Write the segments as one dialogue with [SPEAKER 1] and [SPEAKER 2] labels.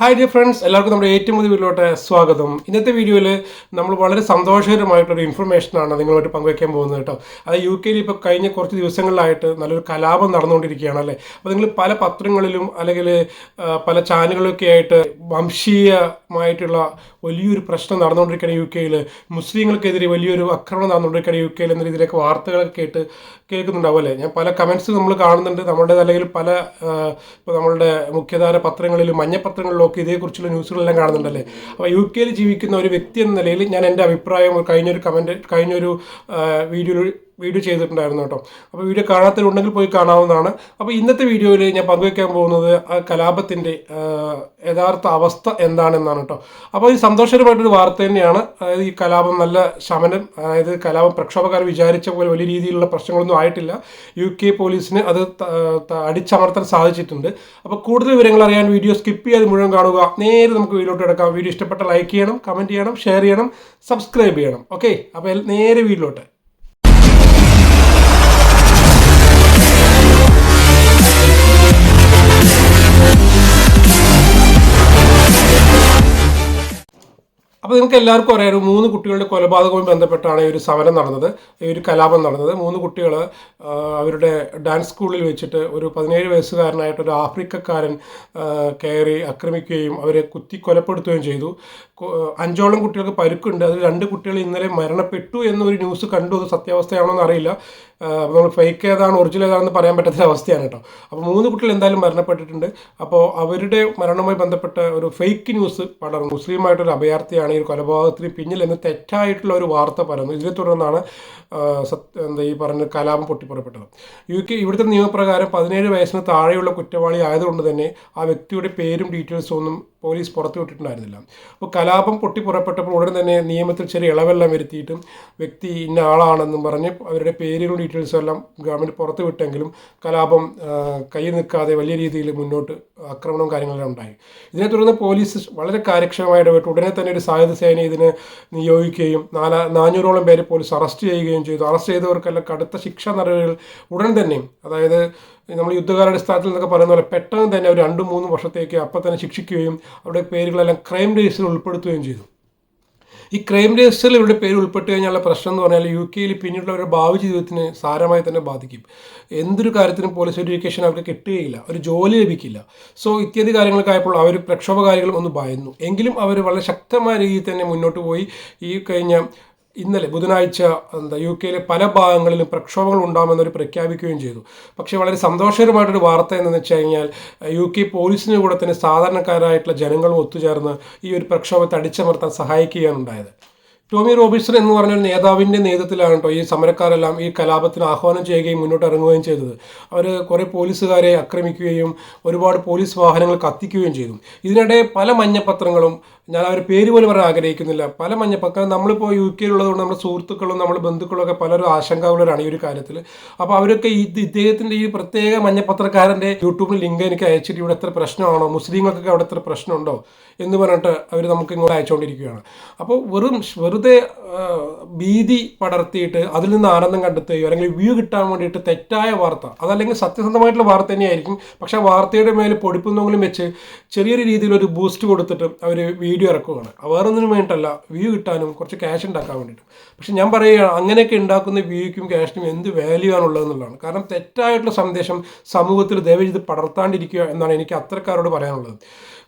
[SPEAKER 1] Hi dear friends എല്ലാവർക്കും നമ്മുടെ ഏറ്റവും പുതിയ വീഡിയോയിലോട്ട് സ്വാഗതം. ഇന്നത്തെ വീഡിയോയിൽ നമ്മൾ വളരെ സന്തോഷകരമായിട്ടൊരു ഇൻഫർമേഷനാണ് നിങ്ങളുമായിട്ട് പങ്കുവയ്ക്കാൻ പോകുന്നത് കേട്ടോ. അത് യു കെയിൽ ഇപ്പോൾ കഴിഞ്ഞ കുറച്ച് ദിവസങ്ങളിലായിട്ട് നല്ലൊരു കലാപം നടന്നുകൊണ്ടിരിക്കുകയാണ് അല്ലേ? അപ്പോൾ നിങ്ങൾ പല പത്രങ്ങളിലും അല്ലെങ്കിൽ പല ചാനലുകളൊക്കെ ആയിട്ട് വംശീയമായിട്ടുള്ള വലിയൊരു പ്രശ്നം നടന്നുകൊണ്ടിരിക്കുകയാണ് യു കെയിൽ മുസ്ലിങ്ങൾക്കെതിരെ വലിയൊരു ആക്രമണം നടന്നുകൊണ്ടിരിക്കുകയാണ് യു കെയിൽ എന്ന രീതിയിലൊക്കെ വാർത്തകളൊക്കെ കേട്ട് കേൾക്കുന്നുണ്ടാവും അല്ലേ? ഞാൻ പല കമൻസ് നമ്മൾ കാണുന്നുണ്ട്. നമ്മുടെ അല്ലെങ്കിൽ പല ഇപ്പോൾ നമ്മളുടെ മുഖ്യധാര പത്രങ്ങളിലും ഒക്കെ ഇതേക്കുറിച്ചുള്ള ന്യൂസുകളെല്ലാം കാണുന്നുണ്ടല്ലേ? അപ്പോൾ യു കെയിൽ ജീവിക്കുന്ന ഒരു വ്യക്തി എന്ന നിലയിൽ ഞാൻ എന്റെ അഭിപ്രായം കഴിഞ്ഞൊരു കമന്റ് കഴിഞ്ഞൊരു വീഡിയോയിൽ വീഡിയോ ചെയ്തിട്ടുണ്ടായിരുന്നു കേട്ടോ. അപ്പോൾ വീഡിയോ കാണാത്തവരുണ്ടെങ്കിൽ പോയി കാണാവുന്നതാണ്. അപ്പോൾ ഇന്നത്തെ വീഡിയോയിൽ ഞാൻ പങ്കുവയ്ക്കാൻ പോകുന്നത് ആ കലാപത്തിന്റെ യഥാർത്ഥ അവസ്ഥ എന്താണെന്നാണ് കേട്ടോ. അപ്പോൾ ഈ സന്തോഷകരമായിട്ടൊരു വാർത്ത തന്നെയാണ്. അതായത് ഈ കലാപം നല്ല ശമനം അതായത് കലാപം പ്രക്ഷോഭക്കാർ വിചാരിച്ച പോലെ വലിയ രീതിയിലുള്ള പ്രശ്നങ്ങളൊന്നും ആയിട്ടില്ല. യു കെ പോലീസിന് അത് അടിച്ചമർത്താൻ സാധിച്ചിട്ടുണ്ട്. അപ്പോൾ കൂടുതൽ വിവരങ്ങൾ അറിയാൻ വീഡിയോ സ്കിപ്പ് ചെയ്യാതെ മുഴുവൻ കാണുക. നേരെ നമുക്ക് വീഡിയോട്ട് കിടക്കാം. വീഡിയോ ഇഷ്ടപ്പെട്ട ലൈക്ക് ചെയ്യണം കമന്റ് ചെയ്യണം ഷെയർ ചെയ്യണം സബ്സ്ക്രൈബ് ചെയ്യണം. ഓക്കെ അപ്പോൾ നേരെ വീഡിയോട്ട് അപ്പോൾ നിങ്ങൾക്ക് എല്ലാവർക്കും അറിയാം മൂന്ന് കുട്ടികളുടെ കൊലപാതകവുമായി ബന്ധപ്പെട്ടാണ് ഈ ഒരു സമരം നടന്നത്. ഈ ഒരു കലാപം നടന്നത്. മൂന്ന് കുട്ടികൾ അവരുടെ ഡാൻസ് സ്കൂളിൽ വെച്ചിട്ട് ഒരു പതിനേഴ് വയസ്സുകാരനായിട്ട് ഒരു ആഫ്രിക്കക്കാരൻ കയറി ആക്രമിക്കുകയും അവരെ കുത്തി കൊലപ്പെടുത്തുകയും ചെയ്തു. അഞ്ചോളം കുട്ടികൾക്ക് പരുക്കുണ്ട്. അതിൽ രണ്ട് കുട്ടികൾ ഇന്നലെ മരണപ്പെട്ടു എന്നൊരു ന്യൂസ് കണ്ടു. അത് സത്യാവസ്ഥയാണോ എന്ന് അറിയില്ല. ആ, അപ്പോൾ നമ്മൾ ഫേക്ക് ഏതാണ് ഒറിജിനൽ ഏതാണെന്ന് പറയാൻ പറ്റാത്ത അവസ്ഥയാണ് കേട്ടോ. അപ്പോൾ മൂന്ന് കുട്ടികൾ എന്തായാലും മരണപ്പെട്ടിട്ടുണ്ട്. അപ്പോൾ അവരുടെ മരണവുമായി ബന്ധപ്പെട്ട ഒരു ഫേക്ക് ന്യൂസ് പടർന്നു മുസ്ലിമായിട്ടൊരു അഭയാർത്ഥിയാണ് ഈ കൊലപാതകത്തിന് പിന്നിൽ എന്ന് തെറ്റായിട്ടുള്ള ഒരു വാർത്ത പരന്നു. ഇതിനെ തുടർന്നാണ് എന്താ ഈ പറഞ്ഞ കലാപം പൊട്ടിപ്പുറപ്പെട്ടത്. യു കെ ഇവിടുത്തെ നിയമപ്രകാരം പതിനേഴ് വയസ്സിന് താഴെയുള്ള കുറ്റവാളി ആയതുകൊണ്ട് തന്നെ ആ വ്യക്തിയുടെ പേരും ഡീറ്റെയിൽസും ഒന്നും പോലീസ് പുറത്തു വിട്ടിട്ടുണ്ടായിരുന്നില്ല. അപ്പോൾ കലാപം പൊട്ടിപ്പുറപ്പെട്ടപ്പോൾ ഉടൻ തന്നെ നിയമത്തിൽ ചെറിയ ഇളവെല്ലാം വരുത്തിയിട്ടും വ്യക്തി ഇന്ന ആളാണെന്നും പറഞ്ഞ് അവരുടെ പേരുകളും ഡീറ്റെയിൽസും എല്ലാം ഗവൺമെന്റ് പുറത്ത് വിട്ടെങ്കിലും കലാപം കൈ നിൽക്കാതെ വലിയ രീതിയിൽ മുന്നോട്ട് ആക്രമണവും കാര്യങ്ങളെല്ലാം ഉണ്ടായി. ഇതിനെ തുടർന്ന് പോലീസ് വളരെ കാര്യക്ഷമമായി ഇടപെട്ട്. ഉടനെ തന്നെ ഒരു സായുധ സേന ഇതിന് നിയോഗിക്കുകയും നാലാ നാനൂറോളം പേരെ പോലീസ് അറസ്റ്റ് ചെയ്യുകയും ചെയ്തു. അറസ്റ്റ് ചെയ്തവർക്കെല്ലാം കടുത്ത ശിക്ഷാ നടപടികൾ ഉടൻ തന്നെ അതായത് നമ്മൾ യുദ്ധകാലാടിസ്ഥാനത്തിൽ എന്നൊക്കെ പറയുന്ന പോലെ പെട്ടെന്ന് തന്നെ ഒരു രണ്ട് മൂന്ന് വർഷത്തേക്ക് അപ്പം തന്നെ ശിക്ഷിക്കുകയും അവരുടെ പേരുകളെല്ലാം ക്രൈം രജിസ്റ്ററിൽ ഉൾപ്പെടുത്തുകയും ചെയ്തു. ഈ ക്രൈം രജിസ്റ്ററിൽ ഇവരുടെ പേര് ഉൾപ്പെട്ട് കഴിഞ്ഞാൽ പ്രശ്നം എന്ന് പറഞ്ഞാൽ യു കെയിൽ പിന്നീടുള്ള അവരുടെ ഭാവി ജീവിതത്തിന് സാരമായി തന്നെ ബാധിക്കും. എന്തൊരു കാര്യത്തിനും പോലീസ് വെരിഫിക്കേഷൻ അവർക്ക് കിട്ടുകയില്ല. ഒരു ജോലി ലഭിക്കില്ല. സോ ഇത്യാദി കാര്യങ്ങൾക്കായപ്പോൾ അവർ പ്രക്ഷോഭകാരികൾ ഒന്ന് ഭയന്നു. എങ്കിലും അവർ വളരെ ശക്തമായ രീതിയിൽ തന്നെ മുന്നോട്ട് പോയി. ഈ കഴിഞ്ഞ ഇന്നലെ ബുധനാഴ്ച എന്താ യു കെയിലെ പല ഭാഗങ്ങളിലും പ്രക്ഷോഭങ്ങൾ ഉണ്ടാകുമെന്നൊരു പ്രഖ്യാപിക്കുകയും ചെയ്തു. പക്ഷേ വളരെ സന്തോഷകരമായിട്ടൊരു വാർത്ത എന്ന് വെച്ച് കഴിഞ്ഞാൽ യു കെ പോലീസിന് കൂടെ തന്നെ സാധാരണക്കാരായിട്ടുള്ള ജനങ്ങളും ഒത്തുചേർന്ന് ഈ ഒരു പ്രക്ഷോഭത്തെ അടിച്ചമർത്താൻ സഹായിക്കുകയാണ് ഉണ്ടായത്. ടോമി റോബിൻസൺ എന്ന് പറഞ്ഞ നേതാവിന്റെ നേതൃത്വത്തിലാണ് കേട്ടോ ഈ സമരക്കാരെല്ലാം ഈ കലാപത്തിന് ആഹ്വാനം ചെയ്യുകയും മുന്നോട്ട് ഇറങ്ങുകയും ചെയ്തത്. അവർ കുറേ പോലീസുകാരെ ആക്രമിക്കുകയും ഒരുപാട് പോലീസ് വാഹനങ്ങൾ കത്തിക്കുകയും ചെയ്തു. ഇതിനിടെ പല മഞ്ഞപ്പത്രങ്ങളും ഞാൻ അവർ പേര് പോലും പറയാൻ ആഗ്രഹിക്കുന്നില്ല. പല മഞ്ഞപ്പക്കാരും നമ്മളിപ്പോൾ യു കെയിലുള്ളതുകൊണ്ട് നമ്മുടെ സുഹൃത്തുക്കളും നമ്മുടെ ബന്ധുക്കളും ഒക്കെ പലരും ആശങ്കാകുലരാണ് ഈ ഒരു കാര്യത്തിൽ അപ്പോൾ അവരൊക്കെ ഈ ഇദ്ദേഹത്തിന്റെ ഈ പ്രത്യേക മഞ്ഞപ്പത്രക്കാരന്റെ യൂട്യൂബിൽ ലിങ്ക് എനിക്ക് അയച്ചിട്ട് ഇവിടെ എത്ര പ്രശ്നമാണോ മുസ്ലിങ്ങൾക്കൊക്കെ അവിടെ എത്ര പ്രശ്നമുണ്ടോ എന്ന് പറഞ്ഞിട്ട് അവർ നമുക്ക് ഇങ്ങോട്ട് അയച്ചുകൊണ്ടിരിക്കുകയാണ്. അപ്പോൾ വെറും വെറുതെ ഭീതി പടർത്തിയിട്ട് അതിൽ നിന്ന് ആനന്ദം കണ്ടെത്തുകയോ അല്ലെങ്കിൽ വ്യൂ കിട്ടാൻ വേണ്ടിയിട്ട് തെറ്റായ വാർത്ത അതല്ലെങ്കിൽ സത്യസന്ധമായിട്ടുള്ള വാർത്ത തന്നെയായിരിക്കും. പക്ഷേ ആ വാർത്തയുടെ മേലെ പൊടിപ്പുന്നെങ്കിലും വെച്ച് ചെറിയൊരു രീതിയിൽ ഒരു ബൂസ്റ്റ് കൊടുത്തിട്ട് അവർ വീഡിയോ ഇറക്കുകയാണ് വേറെ ഒന്നിനും വേണ്ടിയിട്ടല്ല വ്യൂ കിട്ടാനും കുറച്ച് ക്യാഷ് ഉണ്ടാക്കാൻ വേണ്ടിയിട്ട്. പക്ഷെ ഞാൻ പറയുകയാണ് അങ്ങനെയൊക്കെ ഉണ്ടാക്കുന്ന വ്യൂക്കും ക്യാഷിനും എന്ത് വാല്യൂ ആണുള്ളതെന്നുള്ളതാണ് കാരണം തെറ്റായിട്ടുള്ള സന്ദേശം സമൂഹത്തിൽ ദയവ് ചെയ്ത് പടർത്താണ്ടിരിക്കുക എന്നാണ് എനിക്ക് അത്തരക്കാരോട് പറയാനുള്ളത്.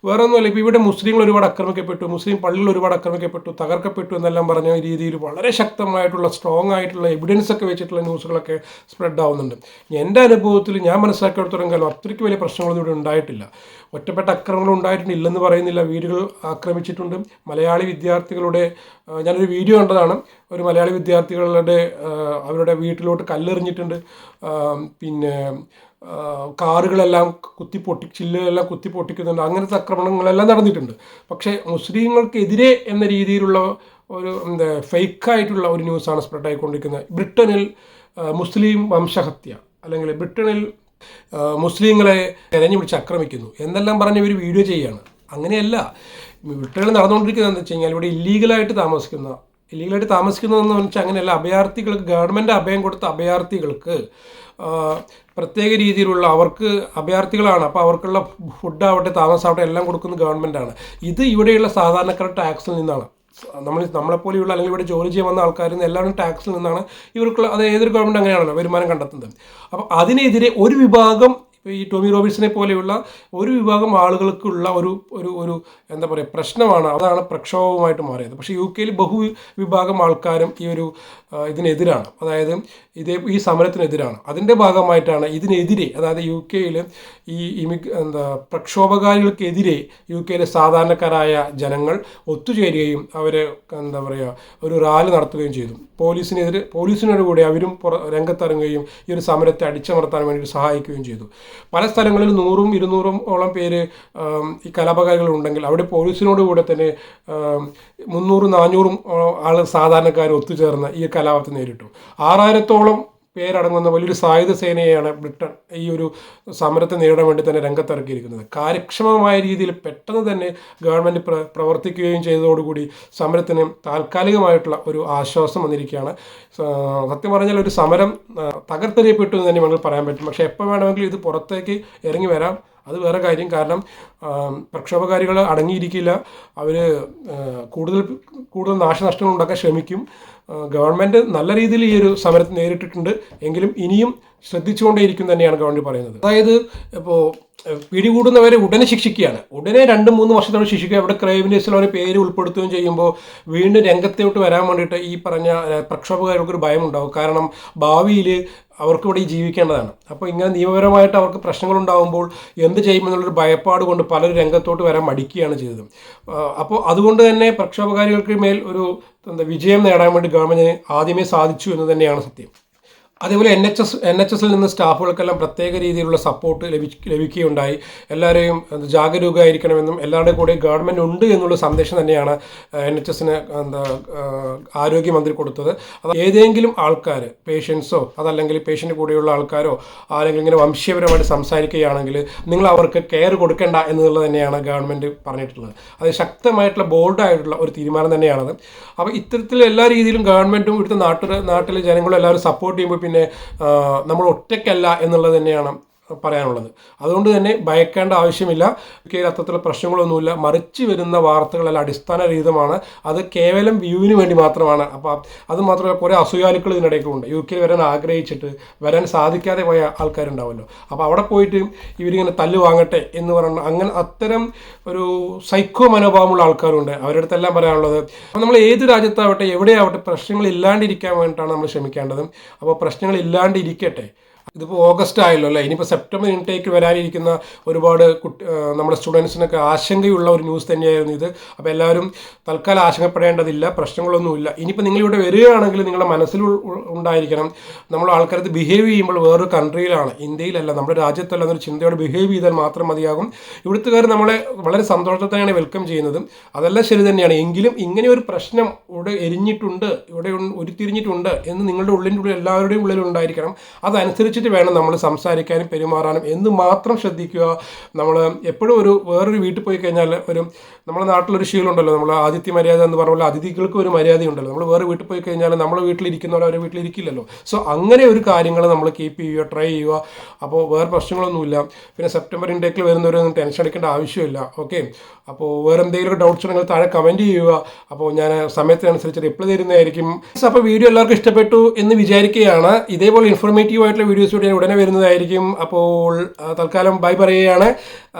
[SPEAKER 1] വേറെ ഒന്നുമല്ല ഇപ്പോൾ ഇവിടെ മുസ്ലിങ്ങൾ ഒരുപാട് ആക്രമിക്കപ്പെട്ടു മുസ്ലിം പള്ളികൾ ഒരുപാട് ആക്രമിക്കപ്പെട്ടു തകർക്കപ്പെട്ടു എന്നെല്ലാം പറഞ്ഞ രീതിയിൽ വളരെ ശക്തമായിട്ടുള്ള സ്ട്രോങ് ആയിട്ടുള്ള എവിഡൻസ് ഒക്കെ വെച്ചിട്ടുള്ള ന്യൂസുകളൊക്കെ സ്പ്രെഡ് ആവുന്നുണ്ട്. എന്റെ അനുഭവത്തിൽ ഞാൻ മനസ്സിലാക്കിയെടുത്തോളം കാലം അത്രയ്ക്ക് വലിയ പ്രശ്നങ്ങളൊന്നും ഇവിടെ ഉണ്ടായിട്ടില്ല. ഒറ്റപ്പെട്ട ആക്രമണങ്ങൾ ഉണ്ടായിട്ടില്ലെന്ന് പറയുന്നില്ല വീടുകൾ ആക്രമിച്ചിട്ടുണ്ട് മലയാളി വിദ്യാർത്ഥികളുടെ ഞാനൊരു വീഡിയോ കണ്ടതാണ്. ഒരു മലയാളി വിദ്യാർത്ഥികളുടെ അവരുടെ വീട്ടിലോട്ട് കല്ലെറിഞ്ഞിട്ടുണ്ട്. പിന്നെ കാറുകളെല്ലാം കുത്തി പൊട്ടി ചില്ലുകളെല്ലാം കുത്തി പൊട്ടിക്കുന്നുണ്ട്. അങ്ങനത്തെ ആക്രമണങ്ങളെല്ലാം നടന്നിട്ടുണ്ട്. പക്ഷേ മുസ്ലിങ്ങൾക്കെതിരെ എന്ന രീതിയിലുള്ള ഒരു എന്താ ഫേക്കായിട്ടുള്ള ഒരു ന്യൂസാണ് സ്പ്രെഡ് ആയിക്കൊണ്ടിരിക്കുന്നത് ബ്രിട്ടനിൽ മുസ്ലിം വംശഹത്യ അല്ലെങ്കിൽ ബ്രിട്ടനിൽ മുസ്ലിങ്ങളെ തെരഞ്ഞു പിടിച്ച് ആക്രമിക്കുന്നു. എന്നെല്ലാം പറഞ്ഞ് ഇവർ വീഡിയോ ചെയ്യുകയാണ് അങ്ങനെയല്ല. ബ്രിട്ടനിൽ നടന്നുകൊണ്ടിരിക്കുന്നത് എന്താ വെച്ച് കഴിഞ്ഞാൽ ഇവിടെ ഇല്ലീഗലായിട്ട് താമസിക്കുന്ന ഇല്ലീഗലായിട്ട് താമസിക്കുന്നതെന്ന് വെച്ചാൽ അങ്ങനെയല്ല അഭയാർത്ഥികൾക്ക് ഗവൺമെന്റ് അഭയം കൊടുത്ത അഭയാർത്ഥികൾക്ക് പ്രത്യേക രീതിയിലുള്ള അവർക്ക് അഭയാർത്ഥികളാണ്. അപ്പോൾ അവർക്കുള്ള ഫുഡ് ആവട്ടെ താമസമാവട്ടെ എല്ലാം കൊടുക്കുന്നത് ഗവൺമെന്റാണ് ഇത് ഇവിടെയുള്ള സാധാരണക്കാരുടെ ടാക്സിൽ നിന്നാണ്. നമ്മൾ നമ്മളെപ്പോലെയുള്ള അല്ലെങ്കിൽ ഇവിടെ ജോലി ചെയ്യാൻ വന്ന ആൾക്കാരിൽ നിന്ന് എല്ലാവരും ടാക്സിൽ നിന്നാണ് ഇവർക്കുള്ള അത് ഏതൊരു ഗവൺമെന്റ് അങ്ങനെയാണല്ലോ വരുമാനം കണ്ടെത്തുന്നത്. അപ്പോൾ അതിനെതിരെ ഒരു വിഭാഗം ഈ ടോമി റോബിൻസിനെ പോലെയുള്ള ഒരു വിഭാഗം ആളുകൾക്കുള്ള ഒരു ഒരു ഒരു എന്താ പറയുക പ്രശ്നമാണ്. അതാണ് പ്രക്ഷോഭമായിട്ട് മാറിയത്. പക്ഷേ യു കെയിൽ ബഹു വിഭാഗം ആൾക്കാരും ഈ ഒരു ഇതിനെതിരാണ്. അതായത് ഇതേ ഈ സമരത്തിനെതിരാണ്. അതിന്റെ ഭാഗമായിട്ടാണ് ഇതിനെതിരെ അതായത് യു കെയിൽ ഈ ഇമി എന്താ പ്രക്ഷോഭകാരികൾക്കെതിരെ യു കെയിലെ സാധാരണക്കാരായ ജനങ്ങൾ ഒത്തുചേരുകയും അവരെ എന്താ പറയുക ഒരു റാലി നടത്തുകയും ചെയ്തു. പോലീസിനെതിരെ പോലീസിനോട് കൂടി അവരും പുറ രംഗത്തിറങ്ങുകയും ഈ ഒരു സമരത്തെ അടിച്ചമർത്താൻ വേണ്ടി സഹായിക്കുകയും ചെയ്തു. പല സ്ഥലങ്ങളിൽ നൂറും ഇരുന്നൂറും ഓളം പേര് ഈ കലാപകാരികൾ ഉണ്ടെങ്കിൽ അവിടെ പോലീസിനോട് കൂടെ തന്നെ മുന്നൂറും നാനൂറും ആൾ സാധാരണക്കാർ ഒത്തുചേർന്ന് ഈ കലാപത്തെ നേരിട്ടു. ആറായിരത്തോളം പേരടങ്ങുന്ന വലിയൊരു സായുധ സേനയെയാണ് ബ്രിട്ടൻ ഈ ഒരു സമരത്തെ നേരിടാൻ വേണ്ടി തന്നെ രംഗത്തിറക്കിയിരിക്കുന്നത്. കാര്യക്ഷമമായ രീതിയിൽ പെട്ടെന്ന് തന്നെ ഗവൺമെന്റ് പ്ര പ്രവർത്തിക്കുകയും ചെയ്തതോടുകൂടി സമരത്തിന് താൽക്കാലികമായിട്ടുള്ള ഒരു ആശ്വാസം വന്നിരിക്കുകയാണ്. സത്യം പറഞ്ഞാൽ ഒരു സമരം തകർത്തെറിയപ്പെട്ടു എന്ന് തന്നെ വേണമെങ്കിൽ പറയാൻ പറ്റും. പക്ഷേ എപ്പോൾ വേണമെങ്കിലും ഇത് പുറത്തേക്ക് ഇറങ്ങി വരാം. അത് വേറെ കാര്യം. കാരണം പ്രക്ഷോഭകാരികൾ അടങ്ങിയിരിക്കില്ല. അവർ കൂടുതൽ കൂടുതൽ നാശനഷ്ടങ്ങൾ ഉണ്ടാക്കാൻ ശ്രമിക്കും ഗവൺമെന്റ് നല്ല രീതിയിൽ ഈ ഒരു സമരത്തെ നേരിട്ടിട്ടുണ്ട്. എങ്കിലും ഇനിയും ശ്രദ്ധിച്ചുകൊണ്ടേയിരിക്കും തന്നെയാണ് ഗവൺമെന്റ് പറയുന്നത്. അതായത് ഇപ്പോൾ പിടികൂടുന്നവരെ ഉടനെ ശിക്ഷിക്കുകയാണ്. ഉടനെ രണ്ട് മൂന്ന് വർഷത്തോളം ശിക്ഷിക്കുക. അവിടെ ക്രൈം ലിസ്റ്റിൽ അവരെ പേര് ഉൾപ്പെടുത്തുകയും ചെയ്യുമ്പോൾ വീണ്ടും രംഗത്തോട്ട് വരാൻ വേണ്ടിയിട്ട് ഈ പറഞ്ഞ പ്രക്ഷോഭകാരികൾക്ക് ഒരു ഭയം ഉണ്ടാവും കാരണം ഭാവിയിൽ അവർക്ക് ഈ ജീവിക്കേണ്ടതാണ്. അപ്പോൾ ഇങ്ങനെ നിയമപരമായിട്ട് അവർക്ക് പ്രശ്നങ്ങൾ ഉണ്ടാകുമ്പോൾ എന്ത് ചെയ്യുമെന്നുള്ളൊരു ഭയപ്പാട് കൊണ്ട് പലരും രംഗത്തോട്ട് വരാൻ മടിക്കുകയാണ് ചെയ്തത്. അപ്പോൾ അതുകൊണ്ട് തന്നെ പ്രക്ഷോഭകാരികൾക്ക് മേൽ ഒരു വിജയം നേടാൻ വേണ്ടി ഗവൺമെന്റിന് ആദ്യമേ സാധിച്ചു എന്ന് തന്നെയാണ് സത്യം. അതേപോലെ N H S N H എസിൽ നിന്ന് സ്റ്റാഫുകൾക്കെല്ലാം പ്രത്യേക രീതിയിലുള്ള സപ്പോർട്ട് ലഭി ലഭിക്കുകയുണ്ടായി. എല്ലാവരെയും ജാഗരൂകമായിരിക്കണമെന്നും എല്ലാവരുടെ കൂടെ ഗവൺമെന്റ് ഉണ്ട് എന്നുള്ള സന്ദേശം തന്നെയാണ് എൻ എച്ച് എസിന് എന്താ ആരോഗ്യമന്ത്രി കൊടുത്തത്. അത് ഏതെങ്കിലും ആൾക്കാർ പേഷ്യൻസോ അതല്ലെങ്കിൽ പേഷ്യന്റ് കൂടെയുള്ള ആൾക്കാരോ അല്ലെങ്കിൽ ഇങ്ങനെ വംശീയപരമായിട്ട് സംസാരിക്കുകയാണെങ്കിൽ നിങ്ങൾ അവർക്ക് കെയർ കൊടുക്കേണ്ട എന്നുള്ളത് തന്നെയാണ് ഗവൺമെന്റ് പറഞ്ഞിട്ടുള്ളത്. അത് ശക്തമായിട്ടുള്ള ബോൾഡായിട്ടുള്ള ഒരു തീരുമാനം തന്നെയാണത്. അപ്പോൾ ഇത്തരത്തിൽ എല്ലാ രീതിയിലും ഗവൺമെന്റും ഇവിടുത്തെ നാട്ടിൽ നാട്ടിലെ ജനങ്ങളും എല്ലാവരും സപ്പോർട്ട് ചെയ്യുമ്പോൾ പിന്നെ നമ്മൾ ഒറ്റയ്ക്കല്ല എന്നുള്ളത് തന്നെയാണ് പറയാനുള്ളത്. അതുകൊണ്ട് തന്നെ ഭയക്കേണ്ട ആവശ്യമില്ല. കെയിൽ അത്തരത്തിലുള്ള പ്രശ്നങ്ങളൊന്നുമില്ല. മറിച്ച് വരുന്ന വാർത്തകളെല്ലാം അടിസ്ഥാനരഹിതമാണ് അത് കേവലം വ്യൂവിന് വേണ്ടി മാത്രമാണ്. അപ്പോൾ അത് മാത്രമല്ല കുറേ അസൂയാലുക്കൾ ഇതിനിടയ്ക്കുണ്ട് യു കെയിൽ വരാൻ ആഗ്രഹിച്ചിട്ട് വരാൻ സാധിക്കാതെ പോയ ആൾക്കാരുണ്ടാവുമല്ലോ അപ്പോൾ അവിടെ പോയിട്ട് ഇവരിങ്ങനെ തല്ല് വാങ്ങട്ടെ എന്ന് പറയുന്നത് അങ്ങനെ അത്തരം ഒരു സൈക്കോ മനോഭാവമുള്ള ആൾക്കാരുണ്ട്. അവരുടെ അടുത്തെല്ലാം പറയാനുള്ളത് അപ്പോൾ നമ്മൾ ഏത് രാജ്യത്താവട്ടെ എവിടെയാവട്ടെ പ്രശ്നങ്ങൾ ഇല്ലാണ്ടിരിക്കാൻ വേണ്ടിയിട്ടാണ് നമ്മൾ ശ്രമിക്കേണ്ടത്. അപ്പോൾ പ്രശ്നങ്ങൾ ഇല്ലാണ്ടിരിക്കട്ടെ. ഇതിപ്പോൾ ഓഗസ്റ്റ് ആയല്ലോ അല്ലേ? ഇനിയിപ്പോൾ സെപ്റ്റംബർ ഇൻടേക്ക് വരാനിരിക്കുന്ന ഒരുപാട് കുട്ടി നമ്മുടെ സ്റ്റുഡൻസിനൊക്കെ ആശങ്കയുള്ള ഒരു ന്യൂസ് തന്നെയായിരുന്നു ഇത്. അപ്പോൾ എല്ലാവരും തൽക്കാലം ആശങ്കപ്പെടേണ്ടതില്ല പ്രശ്നങ്ങളൊന്നുമില്ല. ഇനിയിപ്പോൾ നിങ്ങളിവിടെ വരികയാണെങ്കിൽ നിങ്ങളുടെ മനസ്സിൽ ഉണ്ടായിരിക്കണം. നമ്മൾ ആൾക്കാരത് ബിഹേവ് ചെയ്യുമ്പോൾ വേറൊരു കൺട്രിയിലാണ് ഇന്ത്യയിലല്ല നമ്മുടെ രാജ്യത്തല്ല എന്നൊരു ചിന്തയോടെ ബിഹേവ് ചെയ്താൽ മാത്രം മതിയാകും. ഇവിടുത്തുകാർ നമ്മളെ വളരെ സന്തോഷത്തോടെയാണ് വെൽക്കം ചെയ്യുന്നതും. അതെല്ലാം ശരി തന്നെയാണ്. എങ്കിലും ഇങ്ങനെ ഒരു പ്രശ്നം ഇവിടെ എരിഞ്ഞിട്ടുണ്ട് ഇവിടെ ഉരുത്തിരിഞ്ഞിട്ടുണ്ട് എന്ന് നിങ്ങളുടെ ഉള്ളിന്റെ ഉള്ളിൽ എല്ലാവരുടെയും ഉള്ളിൽ ഉണ്ടായിരിക്കണം വേണം നമ്മൾ സംസാരിക്കാനും പെരുമാറാനും എന്ന് മാത്രം ശ്രദ്ധിക്കുക. നമ്മൾ എപ്പോഴും ഒരു വേറൊരു വീട്ടിൽ പോയി കഴിഞ്ഞാൽ ഒരു നമ്മുടെ നാട്ടിലൊരു ശീലമുണ്ടല്ലോ. നമ്മൾ ആതിഥ്യ മര്യാദ എന്ന് പറഞ്ഞ പോലെ അതിഥികൾക്ക് ഒരു മര്യാദയുണ്ടല്ലോ. നമ്മൾ വേറെ വീട്ടിൽ പോയി കഴിഞ്ഞാൽ നമ്മൾ വീട്ടിലിരിക്കുന്നവരെ അവരെ വീട്ടിലിരിക്കില്ലല്ലോ. സോ അങ്ങനെ ഒരു കാര്യങ്ങൾ നമ്മൾ കീപ്പ് ചെയ്യുക ട്രൈ ചെയ്യുക. അപ്പോൾ വേറെ പ്രശ്നങ്ങളൊന്നുമില്ല. പിന്നെ സെപ്റ്റംബർ ഇൻടേക്കിൽ വരുന്നവരൊന്നും ടെൻഷൻ അടിക്കേണ്ട ആവശ്യമില്ല. ഓക്കെ അപ്പോൾ വേറെ എന്തെങ്കിലും ഡൗട്ട്സ് ഉണ്ടെങ്കിൽ താഴെ കമന്റ് ചെയ്യുക. അപ്പോൾ ഞാൻ സമയത്തിനനുസരിച്ച് റിപ്ലൈ തരുന്നതായിരിക്കും. അപ്പോൾ വീഡിയോ എല്ലാവർക്കും ഇഷ്ടപ്പെട്ടു എന്ന് വിചാരിക്കുകയാണ്. ഇതേപോലെ ഇൻഫോർമേറ്റീവ് ആയിട്ടുള്ള വീഡിയോസ് ഞാൻ ഉടനെ വരുന്നതായിരിക്കും. അപ്പോൾ തൽക്കാലം ബൈ പറയുകയാണ്.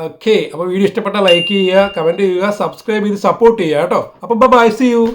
[SPEAKER 1] ഓക്കെ അപ്പോൾ വീഡിയോ ഇഷ്ടപ്പെട്ടാൽ ലൈക്ക് ചെയ്യുക കമന്റ് ചെയ്യുക സബ്സ്ക്രൈബ് ചെയ്ത് സപ്പോർട്ട് ചെയ്യുക കേട്ടോ. അപ്പോൾ ബൈ. C U.